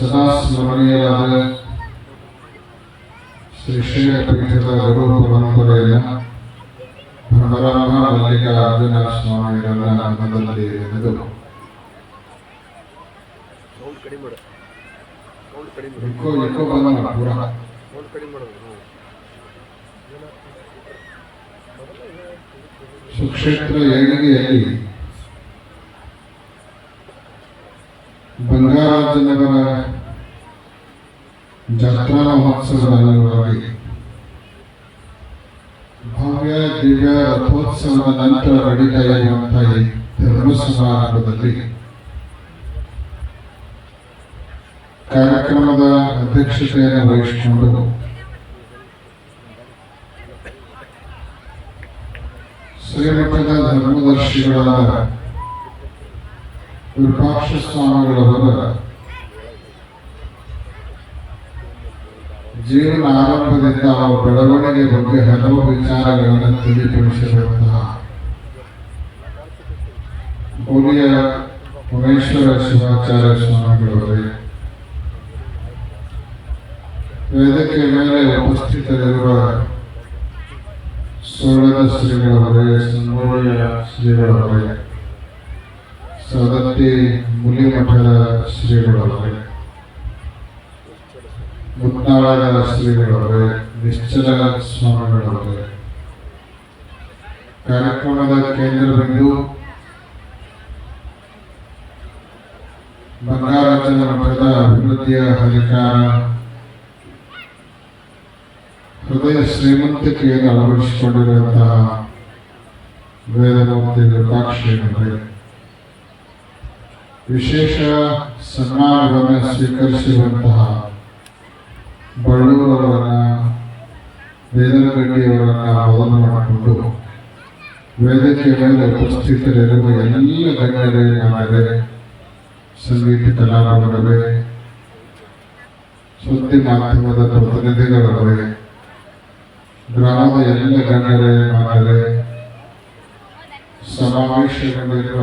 ಸದಾ ಸ್ಮರಣೀಯರಾದ ಶ್ರೀ ಪೀಠದ ಗುರು ಪರಂಪರೆಯ ಭ್ರಮರಾಮ ಮಲ್ಲಿಕಾರ್ಜುನ ಸ್ವಾಮಿಗಳ ಬಂದ ಪೂರ ಸೌಂಡ್ ಕಡಿಮೆ ಸುಕ್ಷೇತ್ರ ಏಳಿಗೆಯಲ್ಲಿ ಬಂಗಾರಾಜನಗರ ಜಾತ್ರಾ ಮಹೋತ್ಸವದ ಅಂಗವಾಗಿ ಭವ್ಯ ದಿವ್ಯ ರಥೋತ್ಸವದ ನಂತರ ನಡೀತಾ ಇರುವಂತಹ ಈ ಧರ್ಮ ಕಾರ್ಯಕ್ರಮದ ಅಧ್ಯಕ್ಷತೆಯನ್ನು ವಹಿಸಿಕೊಂಡು ಶ್ರೀಮಠದ ಧರ್ಮದರ್ಶಿಗಳಾದ ವಿರೂಪಾಕ್ಷ ಸ್ವಾಮಿಗಳವರ ಜೀವನ ಆರಂಭದಿಂದ ಅವರ ಬೆಳವಣಿಗೆ ಬಗ್ಗೆ ಹಲವು ವಿಚಾರಗಳನ್ನು ತಿಳಿಪಡಿಸಿರುವಂತಹ ಗೋಲಿಯ ಉಮೇಶ್ವರ ಶಿವಾಚಾರ್ಯ ಸ್ವಾಮಿಗಳವರೇ. ವೇದಿಕೆ ಮೇಲೆ ಉಪಸ್ಥಿತರಿರುವ ಸುಳ್ಳದ ಶ್ರೀಗಳವರೇ ಸಂಗೋಳಿಯ ಶ್ರೀಗಳವರೇ. ಸದತ್ತಿ ಮುಲಿಮಠದ ಶ್ರೀಗಳವರೇ ಮುತ್ತಾಳದ ಶ್ರೀಗಳವರೇ ನಿಶ್ಚಲ ಸ್ವಾಮಿಗಳವರೇ ಕಾರ್ಯಕ್ರಮದ ಕೇಂದ್ರ ಬಿಂದು ಬಂಗಾರಾಜನ ಮಠದ ಅಭಿವೃದ್ಧಿಯ ಹರಿಕಾರ ಹೃದಯ ಶ್ರೀಮಂತಿಕೆಯನ್ನು ಅಳವಡಿಸಿಕೊಂಡಿರುವಂತಹ ವೇದಮೂರ್ತಿ ವಿರೂಪಾಕ್ಷಿಯವರೇ ವಿಶೇಷ ಸನ್ಮಾನವನ್ನು ಸ್ವೀಕರಿಸಿರುವಂತಹ ಬಳ್ಳೂರವರನ್ನ ವೇದನಗಡ್ಡಿಯವರನ್ನ ಮೊದಲು ಮಾಡಿಕೊಂಡು ವೇದಿಕೆ ಮೇಲೆ ಉಪಸ್ಥಿತರಿರುವ ಎಲ್ಲ ಗಣ್ಯರೇ ನಾವೇ ಸಂಗೀತ ಕಲಾವಿದರೇ ಸುದ್ದಿ ಮಾಧ್ಯಮದ ಪ್ರತಿನಿಧಿಗಳವರೇ, ಗ್ರಾಮದ ಎಲ್ಲ ಗಣ್ಯರೇ ನಾವೇ ಸಮಾವೇಶಗೊಂಡಿರುವ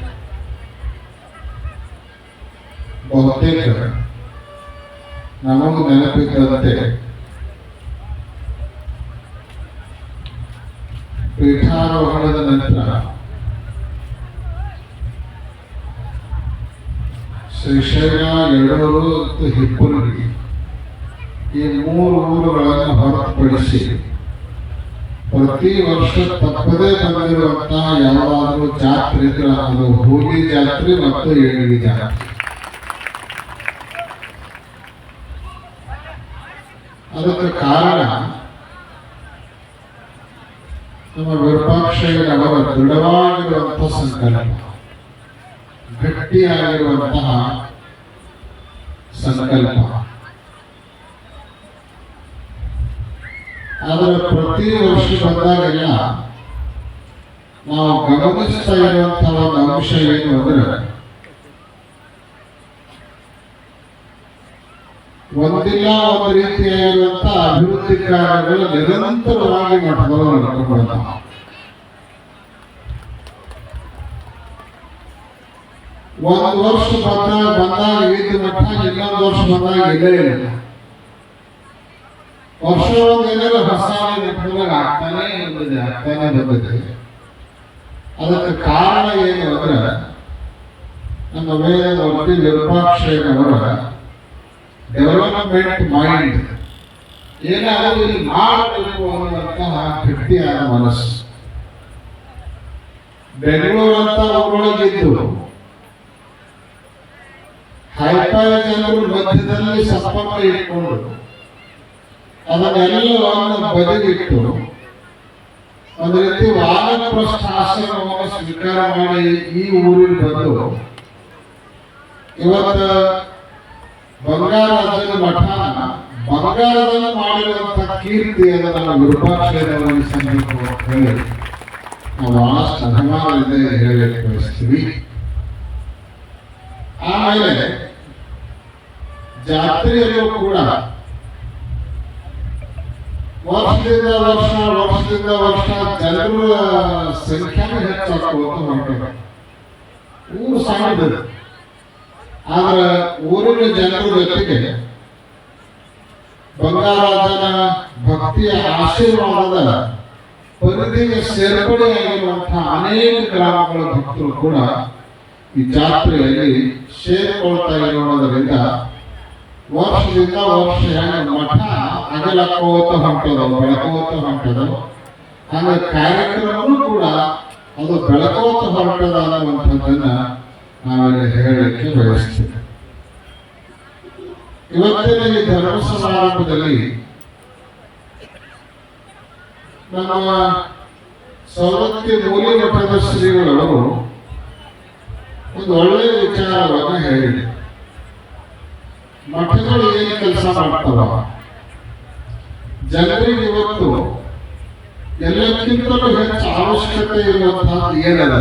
ಬಹುತೇಕ ನಮಗೂ ನೆನಪಿದ್ದಂತೆ ಪೀಠಾರೋಹಣದ ನಂತರ ಶ್ರೀಶೈಲ ಯಡೂರು ಮತ್ತು ಹಿಪ್ಪುನಿ ಈ ಮೂರು ಊರುಗಳನ್ನು ಹೊರತುಪಡಿಸಿ ಪ್ರತಿ ವರ್ಷ ತಪ್ಪದೇ ಬಂದಿರುವಂತಹ ಯಾವಾದರೂ ಜಾತ್ರೆ ಅದು ಹೋಗಿ ಜಾತ್ರೆ ಮತ್ತು ಏಳಿಗೆ ಜಾತ್ರೆ. ಅದಕ್ಕೆ ಕಾರಣ ನಮ್ಮ ವಿರೂಪಾಕ್ಷಯ್ಯನವರ ದೃಢವಾಗಿರುವಂತಹ ಸಂಕಲ್ಪ, ಗಟ್ಟಿಯಾಗಿರುವಂತಹ ಸಂಕಲ್ಪ. ಆದರೆ ಪ್ರತಿ ವರ್ಷ ಬಂದಾಗೆಲ್ಲ ನಾವು ಗಮನಿಸ್ತಾ ಇರುವಂತಹ ಒಂದು ಅಂಶ ಏನು ಅಂದ್ರೆ ಒಂದಿಲ್ಲ, ಒಂದು ರೀತಿಯಾಗಿರುವಂತಹ ಅಭಿವೃದ್ಧಿ ಕಾರ್ಯಗಳು ನಿರಂತರವಾಗಿ ಮಠದವರು ನಡ್ಕೊಂಡು ಒಂದು ವರ್ಷ ಬಂದಾಗ ಬಂದಾಗ ಇದ್ದ ಮಠ ಇನ್ನೊಂದು ವರ್ಷ ಬಂದಾಗ ಇದೇ ಇಲ್ಲ. ವರ್ಷವೊಂದೇನಾದ್ರು ಹೊಸ ಮಠದಾಗ ಆಗ್ತಾನೆ ಬಂದಿದೆ ಆಗ್ತಾನೆ ಬಂದಿದೆ ಅದಕ್ಕೆ ಕಾರಣ ಏನು ಅಂದ್ರೆ, ನಮ್ಮ ವೇದಮೂರ್ತಿ ವಿರೂಪಾಕ್ಷಯ್ಯನವರ ಡೆವಲಪ್ಮೆಂಟ್ ಮೈಂಡ್ ಏನಾದರೂ ಇಲ್ಲಿ ಮಾಡಬೇಕು ಅನ್ನುವಂತಹ ಗಟ್ಟಿಯಾದ ಮನಸ್ಸು ಬೆಂಗಳೂರು ಅಂತ ಊರೊಳಗಿದ್ದು ಹೈಫೈ ಜನರು ಮಧ್ಯದಲ್ಲಿ ಸಂಪರ್ಕ ಇಟ್ಕೊಂಡು ಅದನ್ನೆಲ್ಲವನ್ನು ಬದಿಗಿಟ್ಟು ಒಂದು ರೀತಿ ವಾನಪ್ರಸ್ಥ ಆಶ್ರಮವನ್ನು ಸ್ವೀಕಾರ ಮಾಡಿ ಈ ಊರಿಗೆ ಬಂದು ಇವತ್ತು ಬಂಗಾರಾಜನ ಮಠನ ಬಂಗಾರದಲ್ಲಿ ಮಾಡಿರುವಂತಹ ಕೀರ್ತಿಯನ್ನು ನಮ್ಮ ವಿರೂಪಾಕ್ಷೇತ್ರದಲ್ಲಿ ಸಂಗೀತ ಅಂತ ಹೇಳಿ ನಾವು ಬಹಳಷ್ಟು ಅಭಿಮಾನದಿಂದ ಹೇಳಲಿಕ್ಕೆ ಬಯಸ್ತೀವಿ ಆಮೇಲೆ ಜಾತ್ರೆಯಲ್ಲೂ ಕೂಡ ವರ್ಷದಿಂದ ವರ್ಷ ವರ್ಷದಿಂದ ವರ್ಷ ಜನರ ಸಂಖ್ಯೆನೂ ಹೆಚ್ಚಾಗ್ಕೋತ ಹೊಂಟದ ಊರು ಸಣ್ಣದು ಆದ್ರೆ ಊರಿನ ಜನರ ಜೊತೆಗೆ ಬಂಗಾರಾಜನ ಭಕ್ತಿಯ ಆಶೀರ್ವಾದದ ಪರಿಧಿಗೆ ಸೇರ್ಪಡೆಯಾಗಿರುವಂತಹ ಅನೇಕ ಗ್ರಾಮಗಳ ಭಕ್ತರು ಕೂಡ ಈ ಜಾತ್ರೆಯಲ್ಲಿ ಸೇರಿಕೊಳ್ತಾ ಇರೋದರಿಂದ ವರ್ಷದಿಂದ ವರ್ಷ ಹೆಂಗ ಮಠ ಅಗಲಕ್ಕೋತ ಹೊಂಟದ ಬೆಳಕೋತ ಹೊಂಟದ ಹಾಗೆ ಕಾರ್ಯಕ್ರಮವೂ ಕೂಡ ಅದು ಬೆಳಕೋತ ಹೊರಟದ ಅನ್ನುವಂಥದ್ದನ್ನ ನಾವಿಲ್ಲಿ ಹೇಳಲಿಕ್ಕೆ ವ್ಯವಸ್ಥೆ ಇವತ್ತಿನ ಈ ಧರ್ಮ ಸಮಾರಂಭದಲ್ಲಿ ನಮ್ಮ ಸವಲತ್ತಿ ಮೂಲಿ ಮಠದ ಶ್ರೀಗಳವರು ಒಂದು ಒಳ್ಳೆಯ ವಿಚಾರವನ್ನು ಹೇಳಿದೆ ಮಠಗಳು ಏನು ಕೆಲಸ ಮಾಡ್ತಾವ, ಜನರಿಗೆ ಇವತ್ತು ಎಲ್ಲಕ್ಕಿಂತಲೂ ಹೆಚ್ಚು ಅವಶ್ಯಕತೆ ಇರುವಂತಹ ಏನದ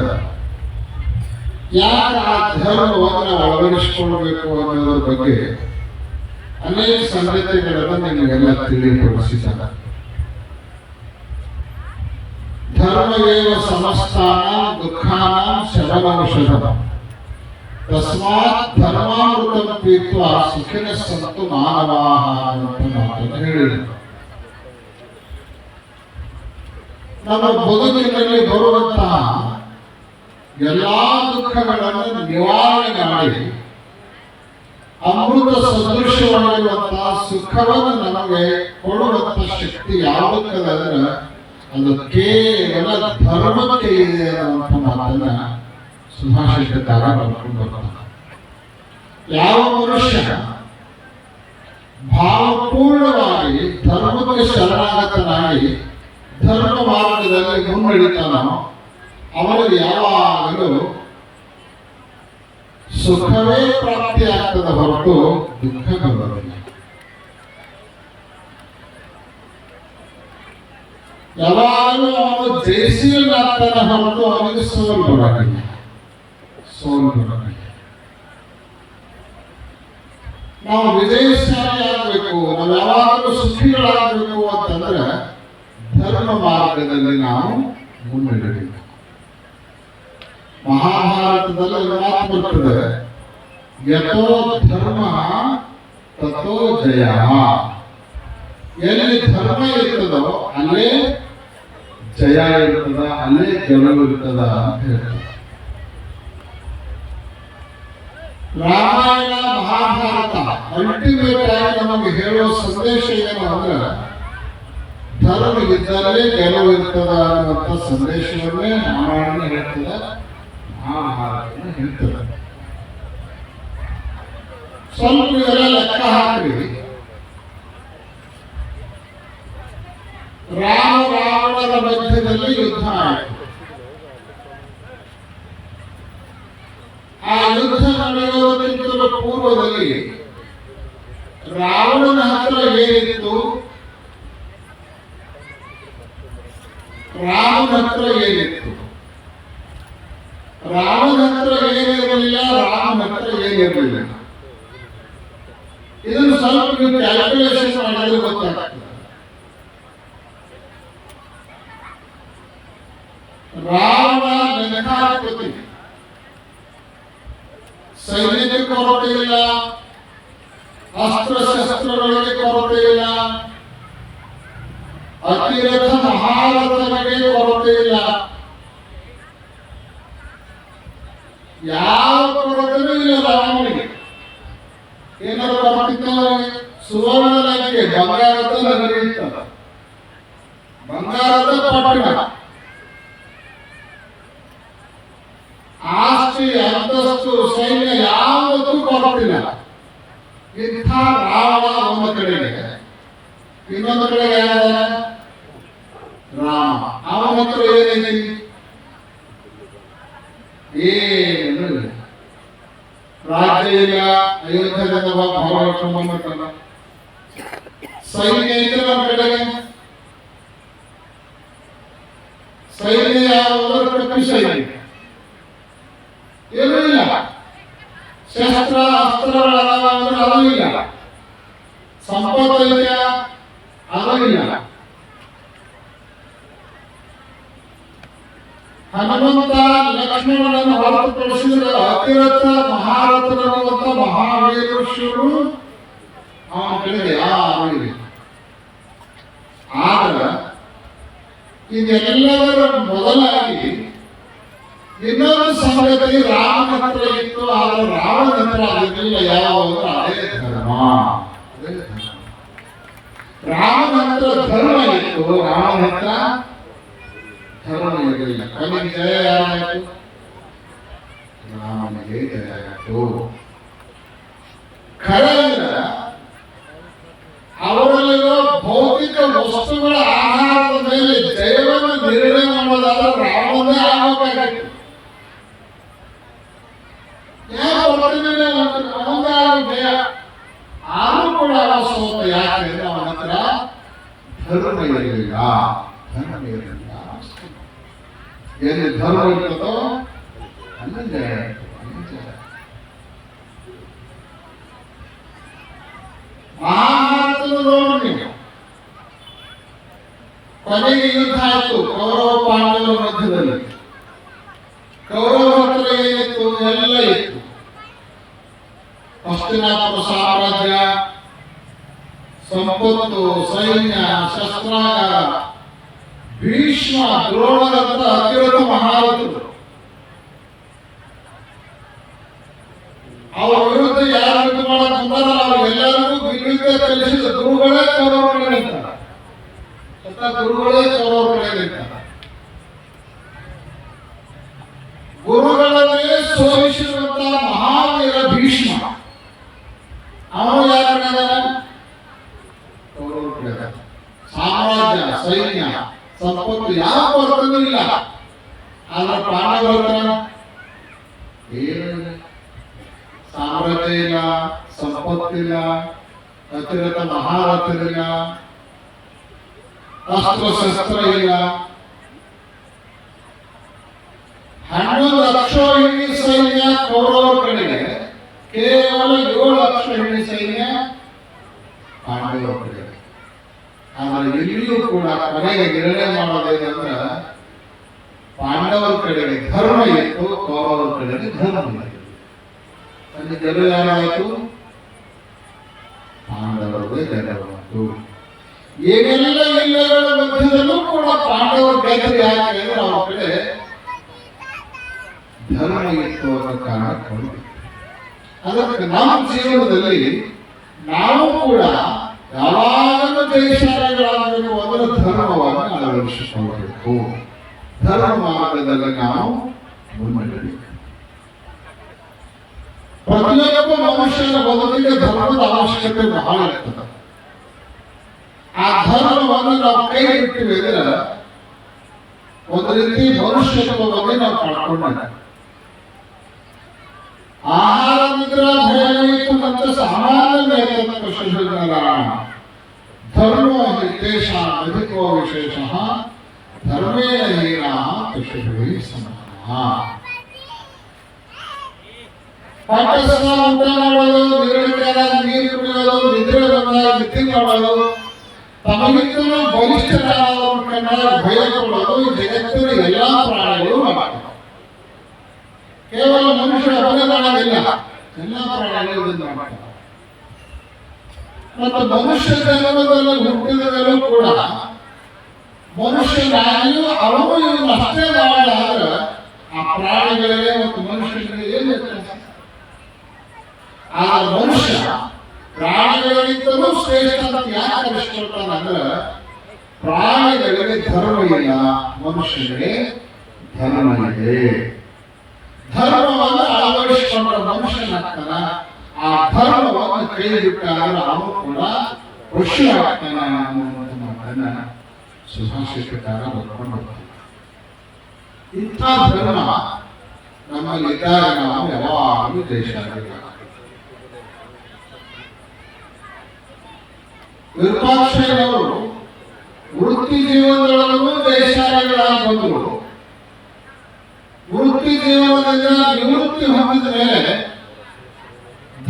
ಯಾಕೆ ಆ ಧರ್ಮವನ್ನು ಅಳವಡಿಸಿಕೊಳ್ಬೇಕು ಅನ್ನೋದ್ರ ಬಗ್ಗೆ ಅನೇಕ ಸಂಗತಿಗಳನ್ನು ನಿಮಗೆಲ್ಲ ತಿಳಿಯಪಡಿಸಿದ ಧರ್ಮವೇವ ಸಮಸ್ತಾನ ದುಃಖಾನ ಶರಣೌಷಧ. ತಸ್ಮಾತ್ ಧರ್ಮಾಮೃತಂ ಪೀತ್ವ ಸುಖಿನ ಸಂತು ಮಾನವಾಹ ಅಂತ ಮಾತನ್ನು ಹೇಳಿದರು. ನಮ್ಮ ಬದುಕಿನಲ್ಲಿ ಬರುವಂತಹ ಎಲ್ಲಾ ದುಃಖಗಳನ್ನು ನಿವಾರಣೆ ಮಾಡಿ. ಅಮೃತ ಸದೃಶವಾಗಿರುವಂತಹ ಸುಖವನ್ನು ನಮಗೆ ಕೊಡುವಂತ ಶಕ್ತಿ ಯಾವುದಕ್ಕಂದ್ರೆ ಅದು ಕೇವಲ ಧರ್ಮಕ್ಕೆ ಇದೆ ಅನ್ನುವಂಥ ಮಾತನ್ನ ಸುಭಾಷಿತಕಾರ ಬರ್ಕೊಂಡು ಯಾವ ಮನುಷ್ಯ ಭಾವಪೂರ್ಣವಾಗಿ ಧರ್ಮಕ್ಕೆ ಶರಣಾಗತನಾಗಿ ಧರ್ಮ ಮಾರ್ಗದಲ್ಲಿ ಮುನ್ನಡಿತಾನೋ ಅವನಿಗೆ ಯಾವಾಗಲೂ ಸುಖವೇ ಪ್ರಾಪ್ತಿಯಾಗ್ತದೆ ಹೊರತು ದುಃಖ ಬರೋದಿಲ್ಲ ಯಾವಾಗಲೂ ಅವನು ಜಯಿಸಿಯಲ್ಲಾಗ್ತಾನೆ ಹೊರತು ಅವನಿಗೆ ಸೋಲು ಬರೋದಿಲ್ಲ. ಸೋಲು ಬರೋದಿಲ್ಲ. ನಾವು ವಿಜಯಶಾಲಿ ಆಗಬೇಕು ನಾವು ಯಾವಾಗಲೂ ಸುಖಿಗಳಾಗಬೇಕು ಅಂತಂದ್ರೆ ಧರ್ಮ ಮಾರ್ಗದಲ್ಲಿ ನಾವು ಮುನ್ನಡೆಯಬೇಕು ಮಹಾಭಾರತದಲ್ಲಿ ಮಾತು ಬರ್ತದೆ ಯಥೋ ಧರ್ಮ, ತಥೋ ಜಯ. ಎಲ್ಲಿ ಧರ್ಮ ಇರ್ತದೋ ಅಲ್ಲೇ ಜಯ ಇರ್ತದ, ಅಲ್ಲೇ ಗೆಲುವು ಇರ್ತದ ಅಂತ ಹೇಳ್ತಾರೆ. ರಾಮಾಯಣ, ಮಹಾಭಾರತ ಅಲ್ಟಿಮೇಟ್ ಆಗಿ ನಮಗೆ ಹೇಳುವ ಸಂದೇಶ ಏನು ಅಂದ್ರೆ ಧರ್ಮ ಇದ್ದಲ್ಲೇ ಗೆಲುವು ಇರ್ತದ ಅನ್ನುವಂಥ ಸಂದೇಶವನ್ನೇ ರಾಮಾಯಣ ಹೇಳ್ತದೆ. ಮಹಾಭಾರತ ಹೇಳ್ತಾರೆ ಸ್ವಲ್ಪ ಇವೆಲ್ಲ ಲೆಕ್ಕ ಹಾಕಿ ರಾಮ ರಾವಣರ ಮಧ್ಯದಲ್ಲಿ ಯುದ್ಧ ಆಯಿತು ಆ ಯುದ್ಧ ನಡೆಯುವುದಕ್ಕಿಂತಲೂ ಪೂರ್ವದಲ್ಲಿ ರಾವಣನ ಹತ್ರ ಏನಿತ್ತು ರಾಮನ ಹತ್ರ ಏನಿತ್ತು? ರಾಮನ ಹತ್ರ ಏನಿರಲಿಲ್ಲ ರಾಮನ ಹತ್ರ ಏನಿರಲಿಲ್ಲ ಇದನ್ನು ಸ್ವಲ್ಪ ಕ್ಯಾಲ್ಕುಲೇಷನ್ ಮಾಡಿದ್ರೆ ಗೊತ್ತಾಗ್ತದೆ. ರಾಮ ನೆನಕಾಧಿಪತಿ ಸೈನ್ಯದ ಕೊರತೆ ಇಲ್ಲ ಅಸ್ತ್ರ ಶಸ್ತ್ರಗಳಿಗೆ ಕೊರತೆ ಇಲ್ಲ. ಅತಿರಥ ಮಹಾರಥನಿಗೆ ಕೊರತೆ ಇಲ್ಲ. ಯಾವ ಪರ್ವತನೂ ಇಲ್ಲ ರಾಮನಿಗೆ. ಏನಾದ್ರು ಬರ್ತಿತ್ತು ಸುವರ್ಣ ಲಂಕೆ ಬಂಗಾರದ ನಗರಿ ಬಂಗಾರದ ಪಟ್ಟಣ. ಆಸ್ತಿ, ಅಂತಸ್ತು, ಸೈನ್ಯ ಯಾವುದಕ್ಕೂ ಕೊರತಿಲ್ಲ. ಇಂಥ ರಾವಣ ಒಂದು ಕಡೆಗೆ. ಇನ್ನೊಂದು ಕಡೆಗೆ ಯಾರ ರಾಮ ಅವನ ಹತ್ರ ಏನೈತಿ ಏನು ಇಲ್ಲ ರಾಜ್ಯ ಇಲ್ಲ ಅಯೋಧ್ಯೆಯಿಂದ ಭಾವ ಬಂದ್ಬಿಟ್ಟಲ್ಲ ಸೈನ್ಯ ಐತೆ ನಮ್ಮ ಕಡೆಗೆ ಸೈನ್ಯ ಯಾವುದು ಕಪ್ಪಿ ಸೈನ್ಯ ಏನೂ ಇಲ್ಲ ಶಸ್ತ್ರ ಅಸ್ತ್ರಗಳದಾವ ಅಂದ್ರೆ ಅದು ಇಲ್ಲ ಸಂಪತ್ತು ಐತೆ ಅದು ಇಲ್ಲ ಹನುಮಂತ ಲಕ್ಷ್ಮಣನನ್ನು ಹೊರತುಪಡಿಸಿದ ಅತಿರಥ ಮಹಾರಥನನ್ನುವಂತ ಮಹಾವೀರೇಶ್ವರು ಅವನ ಕಡೆಗೆ ಯಾರು ಇಲ್ಲ ಆದ್ರೆ ಮೊದಲಾಗಿ ಇನ್ನೊಂದು ಸಮಯದಲ್ಲಿ ರಾಮನ ಹತ್ರ ಇತ್ತು ಆದ್ರೆ ರಾಮನ ಹತ್ರ ಆಗಿರಲಿಲ್ಲ ಯಾವ ಅದೇ ಧರ್ಮ. ರಾಮನ ಹತ್ರ ಧರ್ಮ ಇತ್ತು, ರಾಮನ ಹತ್ರ ಧರ್ಮ ಇರಲಿಲ್ಲ. ಕಲಿಗೆ ಜಯ ಯಾರಾಯಿತು? ರಾಮನಿಗೆ ಜಯ ಆಯಿತು. ಖರೆ ಅಂದ್ರೆ ಅವರಲ್ಲಿರೋ ಭೌತಿಕ ವಸ್ತುಗಳ ಆಹಾರದ ಮೇಲೆ ಜಯವನ್ನು ನಿರ್ಣಯ ಮಾಡೋದಾದ್ರೆ ರಾಮನೇ ಆಗಬೇಕಾಗಿತ್ತು. ಅವನದೇ ಆದ ಜಯ ಕೂಡ ಧರ್ಮ ಇರಲಿಲ್ಲ ಧರ್ಮ ಇರಲಿಲ್ಲ ಎಲ್ಲಿ ಧರ್ಮ ಜಯ ಇರ್ತದೆ, ಅಲ್ಲಿ ಜಯ. ಮಹಾಭಾರತದ ನೋಡಿ ನೀವು ಕೊನೆಗೆ ಯುದ್ಧ ಆಯಿತು ಕೌರವ ಪಾಂಡವರ ಮಧ್ಯದಲ್ಲಿ. ಕೌರವ ಹತ್ರ ಏನಿತ್ತು ಎಲ್ಲ ಇತ್ತು. ಹಸ್ತಿನಾಪುರ ಸಾಮ್ರಾಜ್ಯ, ಸಂಪತ್ತು, ಸೈನ್ಯ, ಶಸ್ತ್ರಾಗಾರ, ಭೀಷ್ಮ ದ್ರೋಣರಂತ ಅತಿರಥ ಮಹಾರಥರು. ಅವರ ವಿರುದ್ಧ ಯಾರು ಯುದ್ಧ ಮಾಡಕ್ ಬಂದಾರ ಅವ್ರು ಎಲ್ಲರಿಗೂ ಬಿಲ್ಲಿದ್ದ ಕಲಿಸಿದ ಗುರುಗಳೇ ಕೌರವ ಕಡೆ ನಿಂತಾರ ಸ್ವತಃ ಗುರುಗಳೇ ಕೌರವ ಕಡೆ ನಿಂತಾರ ಗುರುಗಳನ್ನೇ ಸೋಲಿಸಿರುವಂತ ಮಹಾವೀರ ಭೀಷ್ಮ ಅವನು ಯಾರ ಕಡೆ ಇದಾನ? ಕೌರವರ ಕಡೆ ಇದಾನ. ಸಾಮ್ರಾಜ್ಯ ಸೈನ್ಯ ಸಂಪತ್ತು ಯಾವ ಕೊರತೆನೂ ಇಲ್ಲ ಆದ್ರೆ ಪಾಂಡವರ ಹತ್ರ ಏನೂ ಇಲ್ಲ. ಸಾಮ್ರಾಜ್ಯ ಇಲ್ಲ ಸಂಪತ್ತಿಲ್ಲ ಅತಿರಥ ಮಹಾರಥರಿಲ್ಲ ಅಸ್ತ್ರ ಶಸ್ತ್ರ ಇಲ್ಲ ಹನ್ನೊಂದು ಲಕ್ಷ ಹೆಣ್ಣಿ ಸೈನ್ಯ ಕೌರವರ ಕಡೆಗೆ ಕೇವಲ ಏಳು ಲಕ್ಷ ಹೆಣ್ಣಿ ಸೈನ್ಯ ಪಾಂಡವರ ಕಡೆಗೆ ಆದ್ರೆ ಇಲ್ಲಿಯೂ ಕೂಡ ಕೊನೆಗೆ ನಿರ್ಣಯ ಮಾಡೋದೇನಂದ್ರೆ ಪಾಂಡವರ ಕಡೆಗೆ ಧರ್ಮ ಇತ್ತು ಕೌರವರ ಕಡೆಗೆ ಧರ್ಮ ಇತ್ತು ಅಲ್ಲಿ ಗೆಲುವು ಯಾರಾಯಿತು? ಪಾಂಡವರದೇ ಗೆಲುವಾಯಿತು ಏನೆಲ್ಲ ಇಲ್ಲಗಳ ಮಧ್ಯದಲ್ಲೂ ಕೂಡ ಪಾಂಡವರ ಗೆಲುವು ಯಾಕೆ ಅಂದ್ರೆ ಅವ್ರ ಕಡೆ ಧರ್ಮ ಇತ್ತು ಅನ್ನೋ ಕಾರಣ ಕೊಡುತ್ತೆ ಅದಕ್ಕೆ ನಮ್ಮ ಜೀವನದಲ್ಲಿ ನಾವು ಕೂಡ ಯಾವಾಗಲೂ ಜಯಶಾಲಿಗಳಾಗಬೇಕು ಅದರ ಧರ್ಮವನ್ನು ಅಳವಡಿಸಿಕೊಳ್ಳಬೇಕು ಧರ್ಮ ಮಾರ್ಗದಲ್ಲಿ ನಾವು ಮುನ್ನಡೆಯಬೇಕು ಪ್ರತಿಯೊಬ್ಬ ಮನುಷ್ಯನ ಬದುಕಿಗೆ ಧರ್ಮದ ಅವಶ್ಯಕತೆ ಬಹಳ ಇರ್ತದೆ ಆ ಧರ್ಮವನ್ನು ನಾವು ಕೈ ಬಿಟ್ಟಿವಿ ಅಂದ್ರೆ ಒಂದು ರೀತಿ ಮನುಷ್ಯತ್ವವಾಗಿ ನಾವು ಕಳ್ಕೊಂಡ ಆಹಾರ ನಿದ್ರಾ ಭಯವಿತ್ತು ಮತ್ತು ಸಾಮಾನ್ಯ ಶಿಶುನಾರಾಯಣ ಧರ್ಮ ಹಿತೇಶ ಅಧಿಕೋ ವಿಶೇಷ ಧರ್ಮೇಣ ಹೀನಾ ಶಿಶುಭಿ ಸಮಾನ ಪಾಠಶಾಲ ಊಟ ಮಾಡೋದು ನಿರ್ವಹಿಸಿದಾಗ ನೀರು ಕುಡಿಯೋದು ನಿದ್ರೆ ಬಂದಾಗ ನಿದ್ದೆ ಮಾಡೋದು ತಮಗಿಂತ ಬಲಿಷ್ಠರಾದವ್ರ ಕಂಡಾಗ ಭಯ ಕೊಡೋದು ಈ ಜಗತ್ತಿನ ಎಲ್ಲಾ ಪ್ರಾಣಿಗಳು ಮಾಡ್ತವೆ ಕೇವಲ ಮನುಷ್ಯ ಒಬ್ಬನೇ ಮಾಡೋದಿಲ್ಲ ಎಲ್ಲಾ ಪ್ರಾಣಿಗಳು ಇದನ್ನ ಮಾಡ್ತವೆ ಮತ್ತು ಮನುಷ್ಯ ಜನ್ಮದಲ್ಲಿ ಹುಟ್ಟಿದ ಮೇಲೂ ಕೂಡ ಮನುಷ್ಯನಾಗಿಯೂ ಅವನು ಇವನು ಅಷ್ಟೇ ಮಾಡಿದ್ರೆ ಆ ಪ್ರಾಣಿಗಳಿಗೆ ಮತ್ತು ಮನುಷ್ಯರಿಗೆ ಏನು ವ್ಯತ್ಯಾಸ? ಆ ಮನುಷ್ಯ ಪ್ರಾಣಿಗಳಿಗಿಂತಲೂ ಶ್ರೇಷ್ಠ ಅಂತ ಯಾಕೆ ಕಲಿಸ್ಕೊಳ್ತಾನೆ ಅಂದ್ರೆ ಪ್ರಾಣಿಗಳಿಗೆ ಧರ್ಮ ಇಲ್ಲ ಮನುಷ್ಯರಿಗೆ ಧರ್ಮ ಇದೆ ಧರ್ಮವನ್ನು ಅಳವಡಿಸಿಕೊಂಡ ಮನುಷ್ಯನಾಗ್ತಾನ ಆ ಧರ್ಮವನ್ನು ಕೈ ಬಿಟ್ಟಾದ್ರೆ ಅವನು ಕೂಡ ಖುಷಿಯಾಗ್ತಾನ ಅನ್ನುವಂಥ ಮಾತನ್ನ ಸುಭಾಷಿತಕಾರ ಬರ್ಕೊಂಡು ಇಂಥ ಧರ್ಮ ನಮ್ಮಲ್ಲಿದ್ದಾಗ ನಾವು ಯಾವಾಗಲೂ ದೇಶ ವಿರೂಪಾಕ್ಷಯ್ಯನವರು ವೃತ್ತಿ ಜೀವನದೊಳಗೂ ದೇಶಾರಗಳಾಗಿ ಬಂದರು ವೃತ್ತಿ ಜೀವನದಿಂದ ನಿವೃತ್ತಿ ಹೊಂದಿದ ಮೇಲೆ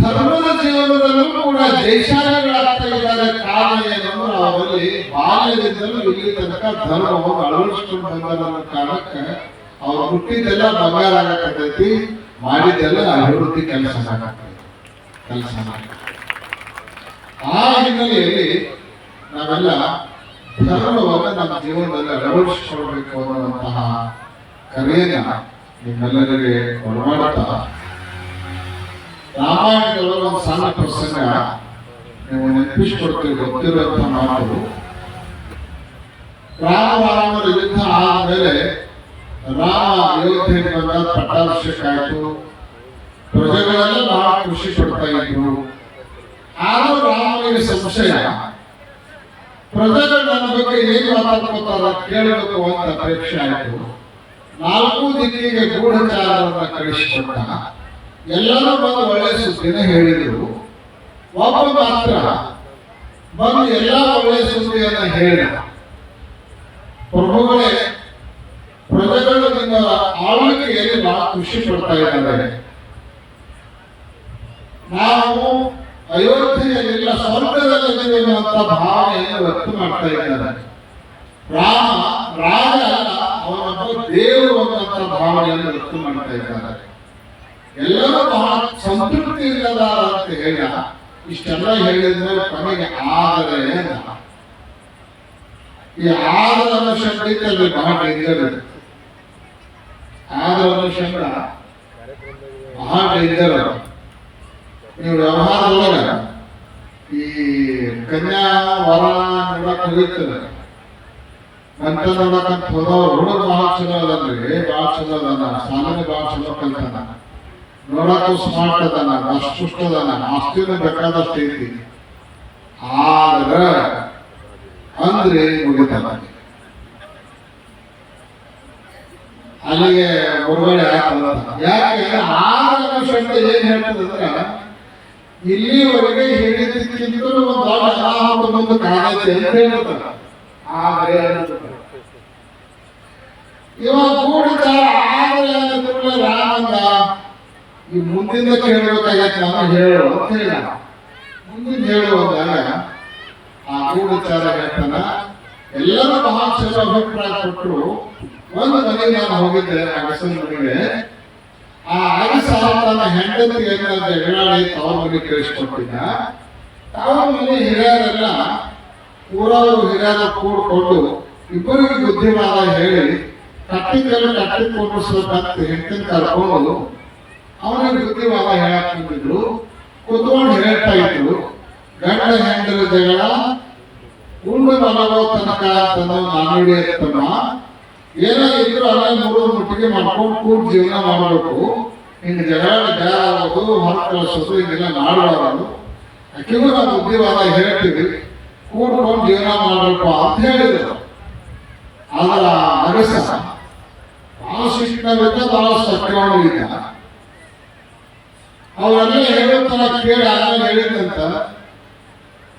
ಧರ್ಮದ ಜೀವನದಲ್ಲೂ ಕೂಡ ಜೈಶಾಲೆಗಳಾಗ್ತಾ ಇದ್ದಾರೆ. ಕಾರಣ ಏನಂದ್ರೆ ಅವರಲ್ಲಿ ಬಾಲ್ಯದಿಂದಲೂ ಇಲ್ಲಿ ತನಕ ಧರ್ಮವನ್ನು ಅಳವಡಿಸ್ಕೊಂಡು ಕಾರಣಕ್ಕೆ ಅವ್ರು ಹುಟ್ಟಿದ್ದೆಲ್ಲ ಬಂಗಾರ ಆಗತೈತಿ ಮಾಡಿದ್ದೆಲ್ಲ ಅಭಿವೃದ್ಧಿ ಕೆಲಸ ಕೆಲಸ ಆ ಹಿನ್ನೆಲೆಯಲ್ಲಿ ನಾವೆಲ್ಲ ಧರ್ಮವನ್ನು ನಮ್ಮ ಜೀವನದಲ್ಲಿ ಅಳವಡಿಸಿಕೊಳ್ಬೇಕು ಅನ್ನುವಂತಹ ಕರೆಯನ್ನ ನಿಮ್ಮೆಲ್ಲರಿಗೆ ಕೊಡಮಾಡ್ತಾ ರಾಮಾಯಣದೊಳಗೆ ಒಂದು ಸಣ್ಣ ಪ್ರಸಂಗ ನೀವು ನೆನಪಿಸ್ಕೊಡ್ತೀವಿ ಗೊತ್ತಿರುವಂತ ಮಾತು. ರಾಮ ರಾಮರ ಯುದ್ಧ ಆದಮೇಲೆ ರಾಮ ಅಯೋಧ್ಯೆಗೆ ಬಂದ ಪಟ್ಟಾಭಿಷೇಕ ಆಯಿತು ಪ್ರಜೆಗಳೆಲ್ಲ ಬಹಳ ಖುಷಿ ಪಡ್ತಾ ಇದ್ರು. ಆದರೂ ರಾಮನಿಗೆ ಸಂಶಯ. ಪ್ರಜೆಗಳು ನನ್ನ ಬಗ್ಗೆ ಏನು ಮಾತಾಡ್ಕೋತಾರ ಕೇಳಬೇಕು ಅಂತ ಅಪೇಕ್ಷೆ ಆಯಿತು. ನಾಲ್ಕು ದಿಕ್ಕಿಗೆ ಗೂಢಚಾರರನ್ನ ಕಳಿಸಿಕೊಟ್ಟ. ಎಲ್ಲರೂ ಬಂದು ಒಳ್ಳೆಯ ಸುದ್ದಿನ ಹೇಳಿದರು. ಒಬ್ಬ ಮಾತ್ರ ಬಂದು ಎಲ್ಲ ಒಳ್ಳೆ ಸುದ್ದಿಯನ್ನ ಹೇಳಿದ. ಪ್ರಭುಗಳೇ ಪ್ರಜೆಗಳು ನಿಮ್ಮ ಆಳ್ವಿಕೆಯಲ್ಲಿ ಬಹಳ ಖುಷಿ ಪಡ್ತಾ ಇದ್ದಾರೆ. ನಾವು ಅಯೋಧ್ಯೆಯಲ್ಲಿಲ್ಲ, ಸ್ವರ್ಗದಲ್ಲಿ ಅಂತ ಭಾವನೆಯನ್ನು ವ್ಯಕ್ತ ಮಾಡ್ತಾ ಇದ್ದಾರೆ. ರಾಮ, ರಾಜ ಅವನೊಬ್ಬ ದೇವರು ಅನ್ನುವಂಥ ಭಾವನೆಯನ್ನು ವ್ಯಕ್ತ ಮಾಡ್ತಾ ಇದ್ದಾರೆ. ಎಲ್ಲರೂ ಬಹಳ ಸಂತೃಪ್ತಿ ಇಲ್ಲದ ಅಂತ ಹೇಳ ಇಷ್ಟೆಲ್ಲ ಹೇಳಿದ್ರೆ ಕೊನೆಗೆ ಆದರೆ. ಈ ಆದರ ಶಬ್ದದಲ್ಲಿ ಬಹಳ ಡೇಂಜರ್ ಆದರ ಶಬ್ದ ಬಹಳ ಡೇಂಜರ್. ನೀವು ವ್ಯವಹಾರದೊಳಗ ಈ ಕನ್ಯಾ ವರ ನೋಡಕ್ ಹೋಗಿರ್ತದೆ ಅಂತ ನೋಡಕಂತ ಹೋದವ್ರು ಬಹಳ ಚಲೋ ಅದನ್ರಿ ಬಹಳ ಚಲೋ ಅದ ಸಾಲನೆ ಬಹಳ ಚಲೋ ಕಲ್ತಾನ. ನೋಡಕ್ಕೂ ಸ್ಮಾರ್ಟ್ ಅದಾನ ಅಷ್ಟು ಅದಾನ ಆಸ್ತಿನ ಬೇಕಾದಷ್ಟು ಐತಿ. ಆದ್ರ ಅಂದ್ರೆ ಮುಗಿತಲ್ಲ. ಅಲ್ಲಿಗೆ ಹೊರಗಡೆ ಯಾಕೆ? ಶಬ್ದ ಏನ್ ಹೇಳ್ತದಂದ್ರ ಇಲ್ಲಿವರೆಗೆ ಹೇಳಿದ್ರು ಒಂದು ದೊಡ್ಡ ಅನಾಹುತ ಮುಂದೆ ಕಾಣತ್ತೆ ಅಂತ ಹೇಳ್ತಾರ. ಆದ್ರೆ ಇವಾಗ ಕೂಡ ಆದ್ರೆ ರಾಮಂದ ಈ ಮುಂದಿನ ಕೇಳಬೇಕಾಗತ್ತೆ ನಾನು ಹೇಳೋ ಅಂತ ಮುಂದಿನ ಹೇಳುವಾಗ ಆ ಗೂಢಚಾರ ಹೇಳ್ತಾನ ಎಲ್ಲರೂ ಬಹಳ ಅಭಿಪ್ರಾಯ ಕೊಟ್ಟರು ಒಂದು ಮನೆಗೆ ನಾನು ಹೋಗಿದ್ದೆ, ಅಗಸನ ಮನೆಗೆ ಆ ಅಗಸ ತನ್ನ ಹೆಂಡತಿ ಏನಾದ ಹೇಳಿ ತವ್ರ ಮನೆ ಕೇಳಿಸ್ಕೊಟ್ಟಿದ್ದ. ತವ್ರ ಮನೆ ಹಿರಿಯರೆಲ್ಲ ಊರವರು ಹಿರಿಯರ ಕೂಡ್ಕೊಂಡು ಇಬ್ಬರಿಗೆ ಬುದ್ಧಿವಾದ ಹೇಳಿ ಕಟ್ಟಿ ಕೊಂಡಿಸ್ಬೇಕಂತ ಹೆಂಡತಿ ಕರ್ಕೊಂಡು ಅವನಿಗೆ ಜೊತೆ ಅವ ಹೇಳಿದ್ರು ಕುತ್ಕೊಂಡು ಹೇಳ್ತಾ ಇದ್ರು. ಗಂಡ ಹೆಂಡರ ಜಗಳ ಉಂಡು ಮಲಗೋ ತನಕ ತನ್ನ ನಾನುಡಿ ತಮ್ಮ ಇದ್ರು ಅಲ್ಲೇ ಮೂರು ಮುಟ್ಟಿಗೆ ಮಾಡ್ಕೊಂಡು ಕೂಡ ಜೀವನ ಮಾಡಬೇಕು. ಹಿಂಗೆ ಜಗಳ ಬೇರಾಗೋದು ಹೊರ ಕಳಿಸೋದು, ಹಿಂಗೆಲ್ಲ ಮಾಡಬಾರದು. ಯಾಕೆಂದ್ರೆ ನಾವು ಬುದ್ಧಿವಾದ ಹೇಳ್ತೀವಿ. ಕೂಡ್ಕೊಂಡು ಜೀವನ ಮಾಡಬೇಕು ಅಂತ ಹೇಳಿದ್ರು. ಆದ್ರೆ ಅಗಸ ಬಹಳ ಶಿಕ್ಷಣವಿದ್ದ ಬಹಳ ಸತ್ಯವಾಗಿದ್ದ ಅವರೆಲ್ಲ ಹೇಳುತ್ತಾ ಕೇಳಿ ಆಮೇಲೆ ಹೇಳಿದಂತ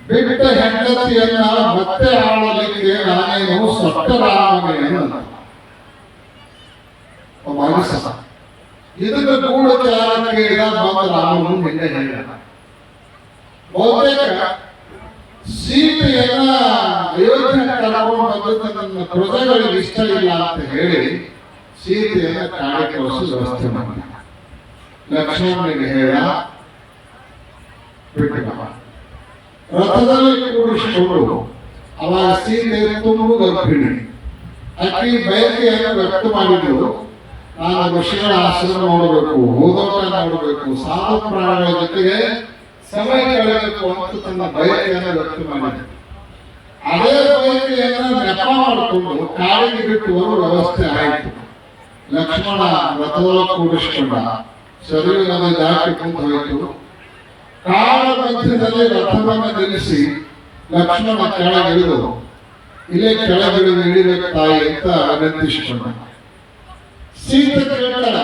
ಬಿಟ್ಟ ಹೆಂಡತಿಯನ್ನ ಮತ್ತೆ ಆಳಲಿಕ್ಕೆ ನಾನೇನು ಸತ್ತರಾಮನೆ ಮನಸ್ಸ ಇದಕ್ಕೆ ಗೂಢಚಾರ ಕೇಳಿದ ಬಂದ ರಾಮನು ನಿನ್ನೆ ಹೇಳಿದ. ಬಹುತೇಕ ಸೀತೆಯನ್ನ ಅಯೋಧ್ಯೆ ಕರ್ಕೊಂಡು ನನ್ನ ಪ್ರಜೆಗಳಿಗೆ ಇಷ್ಟ ಇಲ್ಲ ಅಂತ ಹೇಳಿ ಸೀತೆಯನ್ನ ಕಾಣಕ್ಕೆ ವ್ಯವಸ್ಥೆ ಮಾಡಿದ. ಲಕ್ಷ್ಮಣನಿಗೆ ಹೇಳ ಬಿಟ್ಟು ಬಾ. ರಥದಲ್ಲಿ ಕೂಡಿಸಿಕೊಂಡು ಅವಾಗ ಸೀತೆ ತುಂಬು ಗರ್ಭಿಣಿ ಅಕ್ಕಿ ಬಯಕೆಯನ್ನು ವ್ಯಕ್ತ ಮಾಡಿದ್ರು ನಾನು ಋಷಿಗಳ ಆಶ್ರಮ ನೋಡಬೇಕು ಓದೋಟ ನೋಡಬೇಕು ಸಾಧು ಪ್ರಾಣಗಳ ಜೊತೆಗೆ ಸಮಯ ಕಳೆಯಬೇಕು ಅಂತ ತನ್ನ ಬಯಕೆಯನ್ನು ವ್ಯಕ್ತ ಮಾಡಿದ್ರು ಅದೇ ಬಯಕೆಯನ್ನು ನೆಪ ಮಾಡಿಕೊಂಡು ಕಾಡಿಗೆ ಬಿಟ್ಟು ವ್ಯವಸ್ಥೆ ಆಯಿತು ಲಕ್ಷ್ಮಣ ರಥದಲ್ಲಿ ಕೂಡಿಸಿಕೊಂಡ ಸರಿಯು ನದಿ ದಾಟಿ ಕುಂತು ಹೋಯಿತು ಕಾಡ ಮಧ್ಯದಲ್ಲಿ ರಥವನ್ನು ನಿಲ್ಲಿಸಿ ಲಕ್ಷ್ಮಣ ಕೆಳಗಿಳಿದು ಇಲ್ಲೇ ಕೆಳಗಿಳಿದು ಇಳಿಬೇಕು ತಾಯಿ ಅಂತ ವಿನಂತಿಸಿಕೊಂಡ ಸೀತೆ ಕೇಳ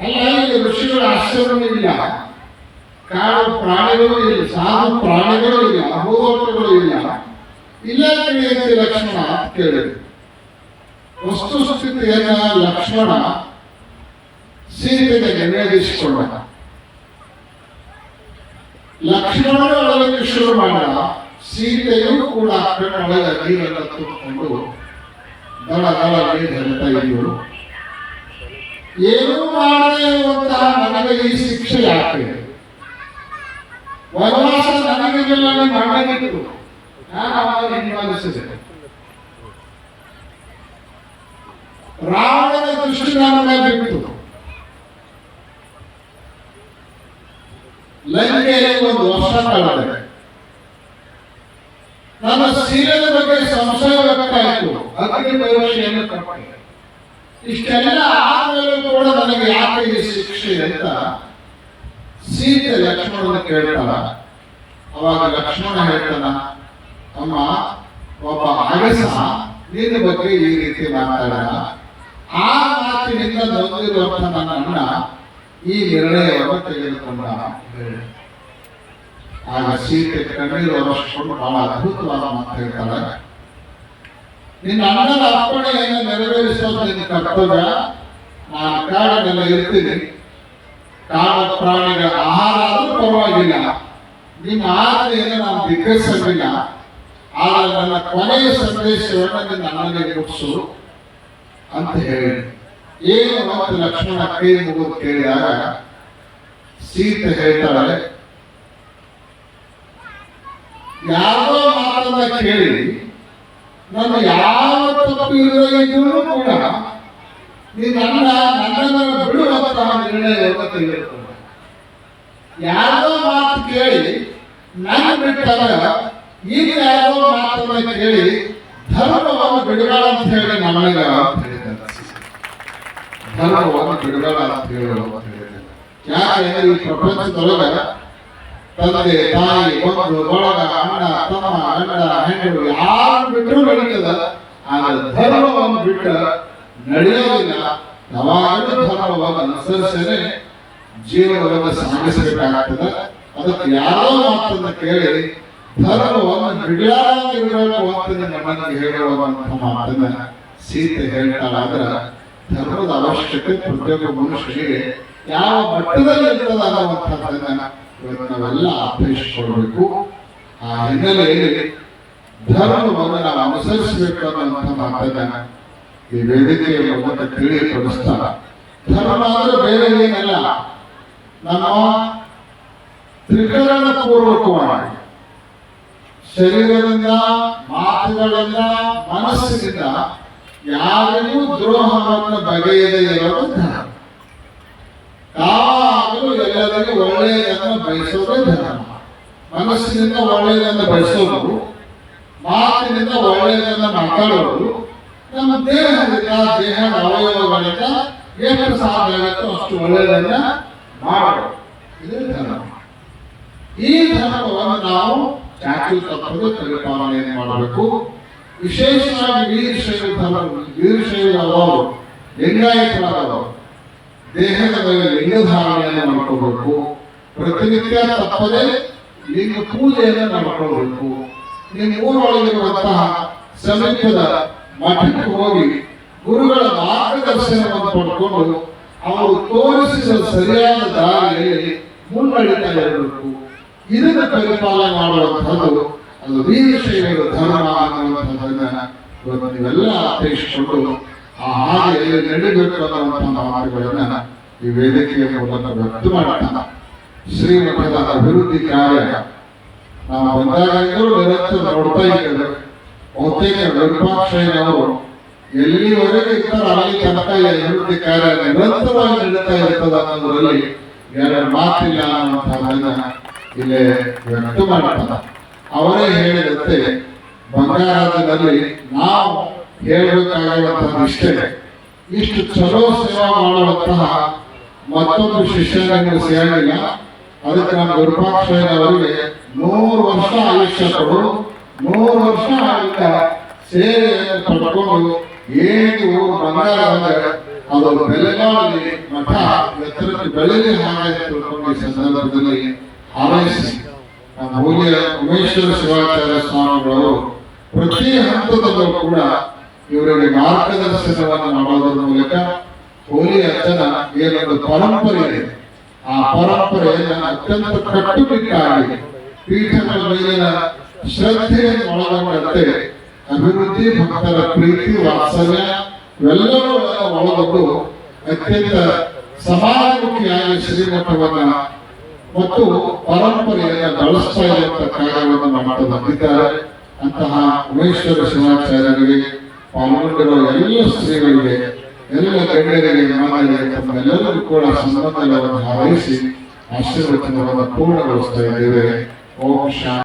ಅಲ್ಲ ಋಷಿಗಳ ಆಶ್ಚರ್ಯವೂ ಇಲ್ಲ. ಕಾಡು ಪ್ರಾಣಿಗಳು ಇಲ್ಲ, ಸಾಧು ಪ್ರಾಣಿಗಳು ಇಲ್ಲ ಭೂಗೋತ್ರಗಳು ಇಲ್ಲ. ಇಲ್ಲ ತಿಳಿಯುತ್ತೆ ಲಕ್ಷ್ಮಣ ಕೇಳಿದ್ರು ವಸ್ತುಸ್ಥಿತಿಯನ್ನ ಲಕ್ಷ್ಮಣ ಸೀತೆಗೆ ನಿವೇದಿಸಿಕೊಂಡ ಲಕ್ಷ್ಮಣನ ಒಳಗೆ ಶುರು ಮಾಡ ಸೀತೆಯೂ ಕೂಡ ಒಳಗೆ ನೀರನ್ನು ತುಂಬಿಕೊಂಡು ದಳ ದಳ ನೀರು ಹರಿತಾ ಇದ್ರು ಏನೂ ಮಾಡದೇ ಇರುವಂತಹ ನನಗೆ ಈ ಶಿಕ್ಷೆ ಯಾಕೆ? ವನವಾಸ ನನಗಿಲ್ಲ ಮಾಡಬೇಕು ನಾನು ಅವಾಗ ಹಿಂಬಾಲಿಸಿದೆ ರಾವಣನ ದೃಷ್ಟಿ ನನ್ನ ಮೇಲೆ ಬಿತ್ತು. ಲಂಕೆಯಲ್ಲಿ ಒಂದು ವರ್ಷ ಕಳೆದೆ ನನ್ನ ಸೀರೆಯ ಬಗ್ಗೆ ಸಂಶಯ ವ್ಯಕ್ತವಾಯಿತು ಅಗ್ನಿ ಪರೀಕ್ಷೆಯನ್ನು ತಪ್ಪಿದೆ. ಇಷ್ಟೆಲ್ಲ ಆದಮೇಲೆ ಕೂಡ ನನಗೆ ಯಾಕೆ ಶಿಕ್ಷೆ ಅಂತ ಸೀತೆ ಲಕ್ಷ್ಮಣನ ಕೇಳ್ತಾಳ. ಅವಾಗ ಲಕ್ಷ್ಮಣ ಹೇಳ್ತಾನ, ಅಮ್ಮ, ಒಬ್ಬ ಅಗಸ ನಿನ್ನ ಬಗ್ಗೆ ಈ ರೀತಿ ಮಾತಾಡ ಆ ಮಾತಿನಿಂದ ನೊಂದಿರುವಂತ ನನ್ನ ಅಣ್ಣ ಈ ನಿರ್ಣಯವನ್ನು ತೆಗೆದುಕೊಂಡ ಆಗ ಸೀತೆ ಕಣ್ಣೀರು ಒರೆಸ್ಕೊಂಡು ಬಹಳ ಅದ್ಭುತವಾದ ಮಾತು ಹೇಳ್ತಾರೆ ನಿನ್ನ ಅಣ್ಣನ ಅಪ್ಪಣೆಯನ್ನು ನೆರವೇರಿಸೋದು ನಿನ್ನ ಕರ್ತವ್ಯ, ನಾನು ಕಾಡನ್ನೆಲ್ಲ ಇರ್ತೀನಿ. ಕಾಡ ಪ್ರಾಣಿಗಳ ಆಹಾರ ಆದರೂ ಪರವಾಗಿಲ್ಲ. ನಿಮ್ಮ ಆಜ್ಞೆಯನ್ನು ನಾನು ಧಿಕ್ಕರಿಸಲಿಲ್ಲ. ಆದರೆ ನನ್ನ ಕೊನೆಯ ಸಂದೇಶವನ್ನು ನಿನ್ನ ಅಣ್ಣನಿಗೆ ಮುಗಿಸು ಅಂತ ಹೇಳಿ ಏನು ಮತ್ತು ಲಕ್ಷ್ಮಣ ಕೈ ಮುಗಿದು ಕೇಳಿದಾಗ ಸೀತೆ ಹೇಳ್ತಾಳೆ ಯಾವ ಮಾತನ್ನ ಕೇಳಿ, ನನ್ನ ಯಾವ ತಪ್ಪು ಇಲ್ಲದೆ ಇದ್ರೂ ಕೂಡ ನನ್ನ, ನನ್ನನ್ನು ಬಿಡುವಂತಹ ನಿರ್ಣಯವನ್ನು ತೆಗೆದುಕೊಂಡ ಯಾರೋ ಮಾತು ಕೇಳಿ, ನನ್ನ ಬಿಟ್ಟಾಗ ಈಗ ಯಾರೋ ಮಾತನ್ನ ಕೇಳಿ ಧರ್ಮವನ್ನು ಬಿಡಬೇಡ ಅಂತ ಹೇಳಿ ನನಗ ಧರ್ಮವನ್ನು ಬಿಡಬೇಡ ಅಂತ ಹೇಳಿ ಅಂತ ಹೇಳಿದ್ದಾರೆ. ಯಾಕೆ ಈ ಪ್ರಪಂಚದೊಳಗ ತಂದೆ ತಾಯಿ ಬಂಧು ಬಳಗ ಅಣ್ಣ ತಮ್ಮ ಗಂಡ ಹೆಣ್ಣು ಯಾರು ಬಿಟ್ಟರು ನಡೀತದ ಆದರೆ ಧರ್ಮವನ್ನು ಬಿಟ್ಟ ನಡೆಯೋದಿಲ್ಲ ಯಾವಾಗಲೂ ಧರ್ಮವನ್ನು ಅನುಸರಿಸನೆ ಜೀವನವನ್ನು ಸಾಗಿಸಬೇಕಾಗ್ತದೆ ಅದಕ್ಕೆ ಯಾರೋ ಮಾತನ್ನ ಕೇಳಿ ಧರ್ಮವನ್ನು ಬಿಡಲಾಗಿರಬೇಕು ಅಂತ ನಮ್ಮನ್ನು ಹೇಳುವಂತಹ ಮಾತನ್ನ ಸೀತೆ ಹೇಳ್ತಾಳಾದ್ರೆ ಧರ್ಮದ ಅವಶ್ಯಕತೆ ಪ್ರತಿಯೊಬ್ಬ ಮನುಷ್ಯರಿಗೆ ಯಾವ ಮಟ್ಟದಲ್ಲಿ ಇರ್ತದ ಅನ್ನುವಂಥದ್ದನ್ನ ಇವತ್ತು ನಾವೆಲ್ಲ ಅರ್ಥೈಸಿಕೊಳ್ಬೇಕು ಆ ಹಿನ್ನೆಲೆಯಲ್ಲಿ ಧರ್ಮವನ್ನು ನಾವು ಅನುಸರಿಸಬೇಕು ಅನ್ನುವಂಥ ಮಾತನ್ನ ಈ ವೇದಿಕೆಯ ಮೂಲಕ ತಿಳಿಯಪಡಿಸ್ತಾರ ಧರ್ಮ ಅಂದ್ರೆ ಬೇರೆ ಏನಲ್ಲ. ನಮ್ಮ ತ್ರಿಕರಣ ಪೂರ್ವಕವಾಗಿ ಶರೀರದಿಂದ, ಮಾತುಗಳಿಂದ, ಮನಸ್ಸಿನಿಂದ ಯಾರಿಗೂ ದ್ರೋಹವನ್ನು ಬಗೆಯದೆ ಇರೋದು ಧರ್ಮ ಯಾವಾಗಲೂ ಎಲ್ಲರಿಗೂ ಒಳ್ಳೆಯದನ್ನು ಬಯಸೋದೇ ಧರ್ಮ. ಮನಸ್ಸಿನಿಂದ ಒಳ್ಳೆಯದನ್ನು ಬಯಸೋದು ಮಾತಿನಿಂದ ಒಳ್ಳೆಯದನ್ನು ಮಾತಾಡೋದು ನಮ್ಮ ದೇಹದಿಂದ ದೇಹದ ಅವಯವಗಳಿಂದ ಏನು ಸಾಧ್ಯ ಆಗುತ್ತೋ ಅಷ್ಟು ಒಳ್ಳೆಯದನ್ನ ಮಾಡೋದು ಇದೇ ಧರ್ಮ. ಈ ಧರ್ಮವನ್ನು ನಾವು ಚಾಚು ತಪ್ಪದೆ ಪರಿಪಾಲನೆ ಮಾಡಬೇಕು. ವಿಶೇಷವಾಗಿ ವೀರಶೈವ ವೀರಶೈವರಾದವರು ಲಿಂಗಾಯತರಾದವರು ದೇಹದ ಮೇಲೆ ಲಿಂಗ ಧಾರಣೆಯನ್ನು ಮಾಡ್ಕೋಬೇಕು. ಪ್ರತಿನಿತ್ಯ ತಪ್ಪದೆ ಲಿಂಗ ಪೂಜೆಯನ್ನು ಮಾಡ್ಕೊಳ್ಬೇಕು ನಿಮ್ಮ ಊರೊಳಗಿರುವಂತಹ ಸಮೀಪದ ಮಠಕ್ಕೆ ಹೋಗಿ ಗುರುಗಳ ಮಾರ್ಗದರ್ಶನವನ್ನು ಪಡ್ಕೊಂಡು ಅವರು ತೋರಿಸಿದ ಸರಿಯಾದ ದಾರಿಯಲ್ಲಿ ಮುನ್ನಡೀತಾ ಇರಬೇಕು ಇದನ್ನು ಪರಿಪಾಲನೆ ಮಾಡುವಂಥದ್ದು ಅದು ವೀರಶೈವರು ಧರ್ಮ ಅನ್ನುವಂಥದ್ದನ್ನ ಅರ್ಥೈಸಿಕೊಂಡು ಆ ಹಾದಿಯಲ್ಲಿ ನಡಿಬೇಕು ಮಾರ್ಗಗಳನ್ನ ಈ ವೇದಿಕೆಯ ಮೂಲಕ ವ್ಯಕ್ತ ಮಾಡೋಣ ಶ್ರೀಮಠದ ಅಭಿವೃದ್ಧಿ ಕಾರ್ಯ. ನಾವು ಬಂದಾಗಲೂ ನಿರಂತರ ನೋಡ್ತಾ ಇದ್ದೇವೆ. ಬಹುತೇಕ ವಿರೂಪಾಕ್ಷಯ್ಯನವರು ಎಲ್ಲಿವರೆಗೆ ಇರ್ತಾರೆ ಅಲ್ಲಿ ತನಕ ಅಭಿವೃದ್ಧಿ ಕಾರ್ಯ ನಿರಂತರವಾಗಿ ನಡೀತಾ ಇರ್ತದೆ ಅನ್ನೋದರಲ್ಲಿ ಎರಡು ಮಾತಿಲ್ಲ ಅನ್ನುವಂಥದ್ದನ್ನ ಇಲ್ಲೇ ವ್ಯಕ್ತ ಮಾಡ್ತಾನ ಅವರೇ ಹೇಳಿದಂತೆ ಬಂಗಾರದಲ್ಲಿ ನಾವು ಹೇಳಬೇಕಾಗಿರುವಂತಹ ನಿಷ್ಠೆ ಇಷ್ಟು ಚಲೋ ಸೇವಾ ಮಾಡುವಂತಹ ಮತ್ತೊಂದು ಶಿಷ್ಯರನ್ನು ಸೇರಲಿಲ್ಲ. ಅದಕ್ಕೆ ನಮ್ಮ ಗುರುಪಾಕ್ಷಯ್ಯನವರಿಗೆ ನೂರು ವರ್ಷ ಆಯುಷ್ಯ ಕೊಡು. ನೂರು ವರ್ಷ ಆಯುಷ್ಯ ಸೇವೆಯನ್ನು ಪಡ್ಕೊಂಡು ಏನು ಬಂಗಾರ ಅಂದರೆ ಅದು ಬೆಳಗಾವಿ ಮಠ ಎತ್ತರಕ್ಕೆ ಬೆಳೆಯಲಿ ಹಾಗೆ ಸಂದರ್ಭದಲ್ಲಿ ಹಾರೈಸಿ. ಮೂಲ್ಯ ಉಮೇಶ್ವರ ಶಿವಾಚಾರ್ಯ ಸ್ವಾಮಿಗಳು ಪ್ರತಿ ಹಂತದಲ್ಲೂ ಕೂಡ ಇವರಿಗೆ ಮಾರ್ಗದರ್ಶನವನ್ನು ಮಾಡೋದ್ರ ಮೂಲಕ ಹೋಲಿ ಅರ್ಚನ ಏನೊಂದು ಪರಂಪರೆ ಇದೆ. ಆ ಪರಂಪರೆಯನ್ನು ಅತ್ಯಂತ ಕಟ್ಟುನಿಟ್ಟಾಗಿ ಪೀಠಗಳ ಮೇಲಿನ ಶ್ರದ್ಧೆಯನ್ನು ಒಳಗೊಂಡಂತೆ ಅಭಿವೃದ್ಧಿ, ಭಕ್ತರ ಪ್ರೀತಿ, ವಾತ್ಸಲ್ಯ ಇವೆಲ್ಲವೂ ಒಳಗೊಂಡು ಅತ್ಯಂತ ಸಮಾಜಮುಖಿಯಾಗಿ ಶ್ರೀಮಠವನ್ನ ಮತ್ತು ಪರಂಪರೆಯನ್ನು ಬಳಸ್ತಾ ಇರುವಂತ ಕಾರ್ಯವನ್ನು ಮಾಡ್ತಾ ಬಂದಿದ್ದಾರೆ. ಅಂತಹ ಉಮೇಶ್ವರ ಶಿವಾಚಾರ್ಯರಿಗೆ, ಪಾಲ್ಗೊಂಡಿರುವ ಎಲ್ಲ ಸ್ತ್ರೀಗಳಿಗೆ, ಎಲ್ಲ ಗಣ್ಯರಿಗೆ ತಮ್ಮೆಲ್ಲರಿಗೂ ಕೂಡ ಸಂಬಂಧಗಳನ್ನು ಹಾರೈಸಿ, ಆಶೀರ್ವಚನವನ್ನು ಪೂರ್ಣಗೊಳಿಸ್ತಾ ಇದ್ದೇವೆ. ಓಂ ಶಾಂತಿ.